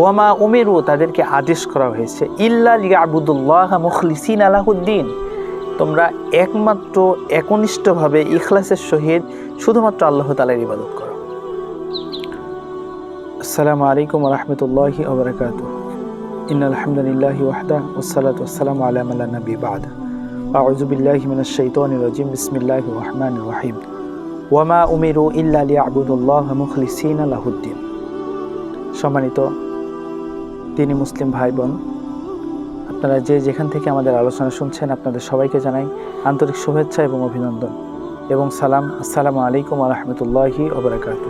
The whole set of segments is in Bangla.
ওয়ামা উমেরু তাদেরকে আদেশ করা হয়েছে, ইল্লা লিয়াবুদুল্লাহ মুখলিসিন আলাহুদ্দিন তোমরা একমাত্র একনিষ্ঠভাবে ইখলাসের সহিত শুধুমাত্র আল্লাহ তালার ইবাদত করো। আসসালামু আলাইকুম রহমতুল্লাহি ওবরাকাত ইন আলহামদুলিল্লাহি ওয়াহদা ওসালাত ওসালাম আলাম আল্লাহ নবী বাদা। আউযু বিল্লাহি মিনাশ শাইতানির রাজিম ওয়ামা উমিরু ইল্লা লিয়াবুদুল্লাহ মুখলিসিন আলাহুদ্দিন সম্মানিত তিনি মুসলিম ভাই বোন, আপনারা যে যেখান থেকে আমাদের আলোচনা শুনছেন, আপনাদের সবাইকে জানাই আন্তরিক শুভেচ্ছা এবং অভিনন্দন এবং সালাম। আসসালামু আলাইকুম রহমতুল্লাহি ওবরাকাত।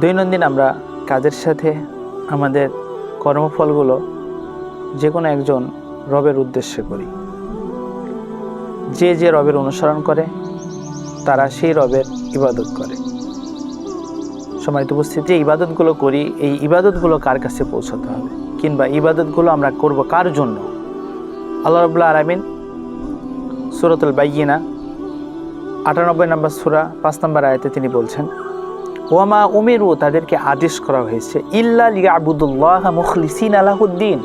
দৈনন্দিন আমরা কাজের সাথে আমাদের কর্মফলগুলো যে কোনো একজন রবের উদ্দেশ্যে করি। যে যে রবের অনুসরণ করে, তারা সেই রবের ইবাদত করে। সম্মানিত উপস্থিতি যে ইবাদতগুলো করি, এই ইবাদতগুলো কার কাছে পৌঁছাতে হবে? কিংবা ইবাদতগুলো আমরা করব কার জন্য? আল্লাহ রবুল্লা আলমিন সুরতুল বাইয়িনা, আটানব্বই নম্বর সুরা, পাঁচ নম্বর আয়তে তিনি বলছেন, ওয়ামা উমেরু, তাদেরকে আদেশ করা হয়েছে, ইল্লা লিয়াবুদুল্লাহ মুখলিসিন আলাহুদ্দিন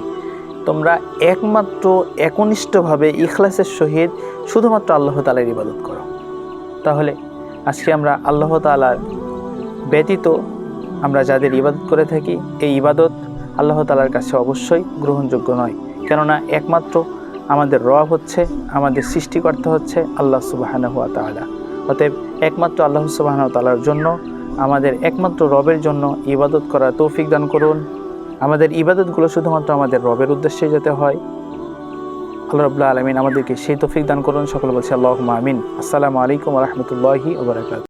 তোমরা একমাত্র একনিষ্ঠভাবে ইখলাসের সহিত শুধুমাত্র আল্লাহ তালার ইবাদত করো। তাহলে আজকে আমরা আল্লাহ তালার ব্যতীত আমরা যাদের ইবাদত করে থাকি, এই ইবাদত আল্লাহ তালার কাছে অবশ্যই গ্রহণযোগ্য নয়। কেননা একমাত্র আমাদের রব হচ্ছে, আমাদের সৃষ্টিকর্তা হচ্ছে আল্লাহ সুবাহানহুয়া তালা অতএব একমাত্র আল্লাহ সুবাহান তালার জন্য, আমাদের একমাত্র রবের জন্য ইবাদত করার তৌফিক দান করুন। আমাদের ইবাদতগুলো শুধুমাত্র আমাদের রবের উদ্দেশ্যে যেতে হয়। আল্লাহ রবুল্লাহ আলমিন আমাদেরকে সেই তৌফিক দান করুন। সকলে বলছি আল্লাহ আমিন। আসসালামু আলাইকুম রহমতুল্লাহি ওবরাকাত